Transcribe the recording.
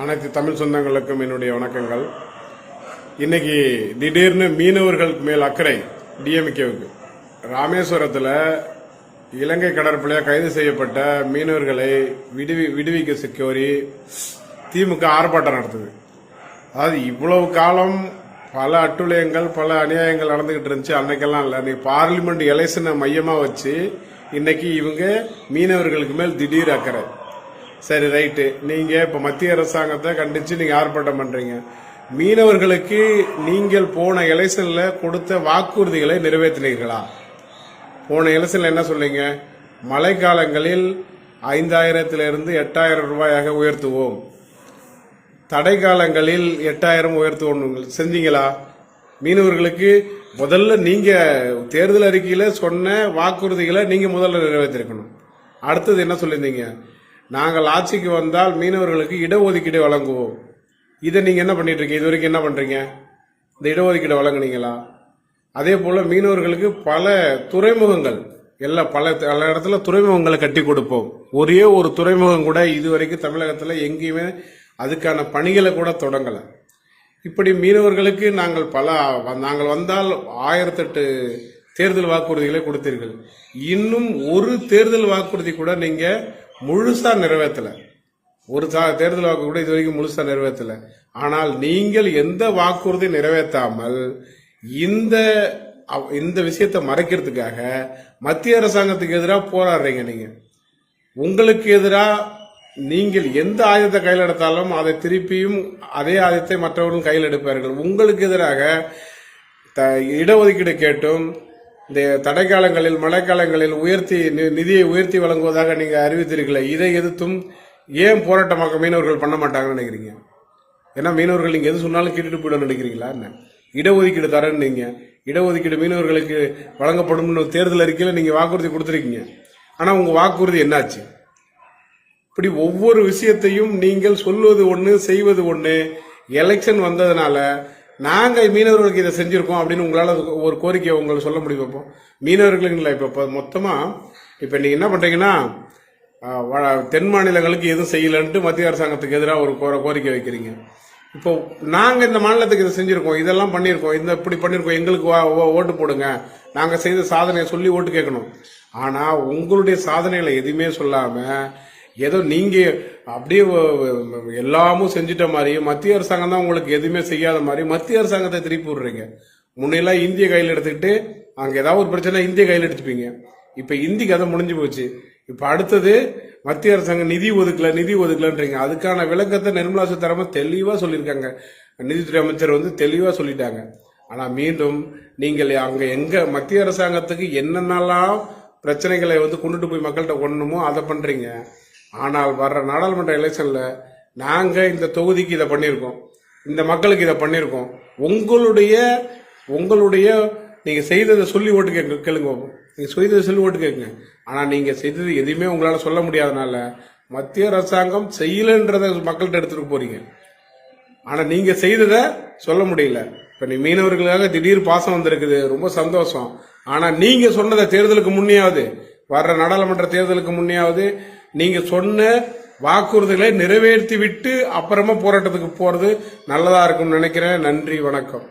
அனைத்து தமிழ் சொந்தங்களுக்கும் என்னுடைய வணக்கங்கள். இன்னைக்கு திடீர்னு மீனவர்களுக்கு மேல் அக்கறை டிஎம்கேவுக்கு. ராமேஸ்வரத்தில் இலங்கை கடற்படையாக கைது செய்யப்பட்ட மீனவர்களை விடுவி விடுவிக்க கோரி திமுக ஆர்ப்பாட்டம் நடத்துது. அதாவது இவ்வளவு காலம் பல அட்டுழியங்கள் பல அநியாயங்கள் நடந்துகிட்டு இருந்துச்சு. அன்னைக்கெல்லாம் இல்லை. இன்னைக்கு பார்லிமெண்ட் எலெக்ஷனை மையமாக வச்சு இன்னைக்கு இவங்க மீனவர்களுக்கு மேல் திடீர் அக்கறை. சரி ரைட்டு. நீங்கள் இப்போ மத்திய அரசாங்கத்தை கண்டித்து நீங்கள் ஆர்ப்பாட்டம் பண்ணுறீங்க மீனவர்களுக்கு நீங்கள் போன எலெக்ஷனில் கொடுத்த வாக்குறுதிகளை நிறைவேற்றினீர்களா? போன எலெக்ஷனில் என்ன சொல்லிங்க மழைக்காலங்களில் ஐந்தாயிரத்திலிருந்து எட்டாயிரம் ரூபாயாக உயர்த்துவோம். தடை காலங்களில் எட்டாயிரம் உயர்த்துவோம் செஞ்சீங்களா? மீனவர்களுக்கு முதல்ல நீங்கள் தேர்தல் அறிக்கையில் சொன்ன வாக்குறுதிகளை நீங்கள் முதல்ல நிறைவேற்றிருக்கணும். அடுத்தது என்ன சொல்லியிருந்தீங்க? நாங்கள் ஆட்சிக்கு வந்தால் மீனவர்களுக்கு இடஒதுக்கீடு வழங்குவோம். இதை நீங்கள் என்ன பண்ணிட்டு இருக்கீங்க இது வரைக்கும் என்ன பண்ணுறீங்க இந்த இடஒதுக்கீடு வழங்குனீங்களா? அதே போல் மீனவர்களுக்கு பல துறைமுகங்கள் எல்லா பல பல இடத்துல துறைமுகங்களை கட்டி கொடுப்போம். ஒரே ஒரு துறைமுகம் கூட இதுவரைக்கும் தமிழகத்தில் எங்கேயுமே அதுக்கான பணிகளை கூட தொடங்கலை. இப்படி மீனவர்களுக்கு நாங்கள் பல நாங்கள் வந்தால் ஆயிரத்தெட்டு தேர்தல் வாக்குறுதிகளை கொடுத்தீர்கள். இன்னும் ஒரு தேர்தல் வாக்குறுதி கூட நீங்கள் முழுசாக நிறைவேற்றல ஒரு சா தேர்தல் வாக்கு கூட இது வரைக்கும் முழுசாக நிறைவேற்றலை ஆனால் நீங்கள் எந்த வாக்குறுதி நிறைவேற்றாமல் இந்த இந்த விஷயத்தை மறைக்கிறதுக்காக மத்திய அரசாங்கத்துக்கு எதிராக போராடுறீங்க நீங்கள் உங்களுக்கு எதிராக நீங்கள் எந்த ஆயுதத்தை கையில் எடுத்தாலும் அதை திருப்பியும் அதே ஆயுதத்தை மற்றவர்களும் கையில் எடுப்பார்கள் உங்களுக்கு எதிராக த- இடஒதுக்கீடு கேட்டும் இந்த தடைக்காலங்களில் மழைக்காலங்களில் உயர்த்தி நி- நிதியை உயர்த்தி வழங்குவதாக நீங்கள் அறிவித்தீர்களே இதை எதிர்த்தும் ஏன் போராட்டமாக மீனவர்கள் பண்ண மாட்டாங்கன்னு நினைக்கிறீங்க? ஏன்னா மீனவர்கள் நீங்கள் எது சொன்னாலும் கேட்டுட்டு போயிடும் நினைக்கிறீங்களா என்ன? இடஒதுக்கீடு தரேன்னு நீங்கள் இடஒதுக்கீடு மீனவர்களுக்கு வழங்கப்படும்னு தேர்தல் அறிக்கையில் நீங்கள் வாக்குறுதி கொடுத்துருக்கீங்க. ஆனால் உங்கள் வாக்குறுதி என்னாச்சு? இப்படி ஒவ்வொரு விஷயத்தையும் நீங்கள் சொல்வது ஒன்று செய்வது ஒன்று எலெக்ஷன் வந்ததுனால நாங்கள் மீனவர்களுக்கு இதை செஞ்சுருக்கோம் அப்படின்னு உங்களால் ஒரு கோரிக்கையை உங்களுக்கு சொல்ல முடியும் இப்போ? மீனவர்களுக்கு இல்லை இப்போ இப்போ இப்போ நீங்கள் என்ன பண்ணுறீங்கன்னா வ- தென் மாநிலங்களுக்கு எதுவும் செய்யலன்ட்டு மத்திய அரசாங்கத்துக்கு எதிராக ஒரு கோ- கோரிக்கை வைக்கிறீங்க. இப்போ நாங்கள் இந்த மாநிலத்துக்கு இதை செஞ்சுருக்கோம் இதெல்லாம் பண்ணியிருக்கோம் இந்த இப்படி பண்ணியிருக்கோம் எங்களுக்கு வா- ஓ- ஓட்டு போடுங்க நாங்கள் செய்த சாதனையை சொல்லி ஓட்டு கேட்கணும். ஆனால் உங்களுடைய சாதனைகளை எதுவுமே சொல்லாமல் ஏதோ நீங்கள் அப்படியே எல்லாமும் செஞ்சுட்ட மாதிரி மத்திய அரசாங்கம் தான் உங்களுக்கு எதுவுமே செய்யாத மாதிரி மத்திய அரசாங்கத்தை திருப்பி விடுறீங்க. முன்னெல்லாம் இந்திய கையில் எடுத்துக்கிட்டு அங்கே ஏதாவது ஒரு பிரச்சனை இந்திய கையில் எடுத்துப்பீங்க. இப்போ இந்தி கதை முடிஞ்சு போச்சு. இப்போ அடுத்தது மத்திய அரசாங்கம் நிதி ஒதுக்கல நிதி ஒதுக்கலன்றீங்க. அதுக்கான விளக்கத்தை நிர்மலா சீதாராமன் தெளிவாக சொல்லியிருக்காங்க. நிதித்துறை அமைச்சர் வந்து தெளிவாக சொல்லிட்டாங்க. ஆனால் மீண்டும் நீங்கள் அங்கே எங்கே மத்திய அரசாங்கத்துக்கு என்னென்னலாம் பிரச்சனைகளை வந்து கொண்டுட்டு போய் மக்கள்கிட்ட கொண்டணுமோ அதை பண்ணுறீங்க ஆனால் வர்ற நாடாளுமன்ற எலெக்ஷன்ல நாங்க இந்த தொகுதிக்கு இதை பண்ணியிருக்கோம். இந்த மக்களுக்கு இதை பண்ணியிருக்கோம். உங்களுடைய உங்களுடைய நீங்க செய்ததை சொல்லி ஓட்டு கேட்க கேளுங்க நீங்கள் நீங்க செய்ததை சொல்லி ஓட்டு கேட்குங்க. ஆனா நீங்க செய்தது எதுவுமே உங்களால சொல்ல முடியாதனால மத்திய அரசாங்கம் செய்யலன்றதை மக்கள்கிட்ட எடுத்துட்டு போறீங்க. ஆனா நீங்க செய்ததை சொல்ல முடியல. இப்ப நீ மீனவர்களுக்காக திடீர் பாசம் வந்திருக்குது. ரொம்ப சந்தோஷம். ஆனா நீங்க சொன்னதை தேர்தலுக்கு முன்னையாவது வர்ற நாடாளுமன்ற தேர்தலுக்கு முன்னையாவது நீங்க சொன்ன வாக்குறுதிகளை நிறைவேற்றி விட்டு அப்புறமா போராட்டத்துக்கு போறது நல்லதா இருக்கும்னு நினைக்கிறேன். நன்றி வணக்கம்.